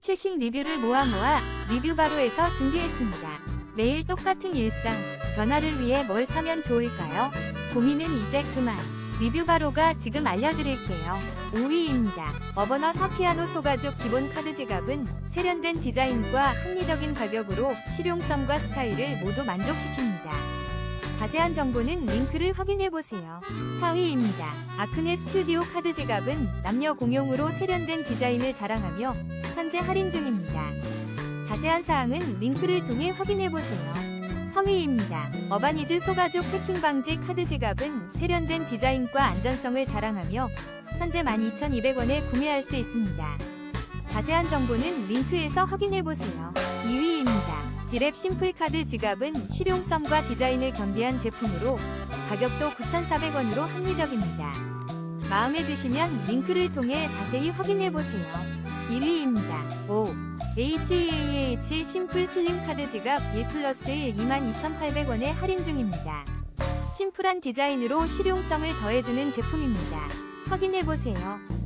최신 리뷰를 모아 모아 리뷰바로에서 준비했습니다. 매일 똑같은 일상, 변화를 위해 뭘 사면 좋을까요? 고민은 이제 그만. 리뷰바로가 지금 알려드릴게요. 5위입니다. 어버너 사피아노 소가죽 기본 카드 지갑은 세련된 디자인과 합리적인 가격으로 실용성과 스타일을 모두 만족시킵니다. 자세한 정보는 링크를 확인해보세요. 4위입니다. 아크네 스튜디오 카드 지갑은 남녀 공용으로 세련된 디자인을 자랑하며 현재 할인 중입니다. 자세한 사항은 링크를 통해 확인해보세요. 3위입니다. 어바니즈 소가죽 패킹 방지 카드 지갑은 세련된 디자인과 안전성을 자랑하며 현재 12,200원에 구매할 수 있습니다. 자세한 정보는 링크에서 확인해보세요. 2위입니다. 디랩 심플 카드 지갑은 실용성과 디자인을 겸비한 제품으로 가격도 9,400원으로 합리적입니다. 마음에 드시면 링크를 통해 자세히 확인해보세요. 1위입니다. 5. HEAH 심플 슬림 카드 지갑 1 플러스 1 22,800원에 할인 중입니다. 심플한 디자인으로 실용성을 더해주는 제품입니다. 확인해보세요.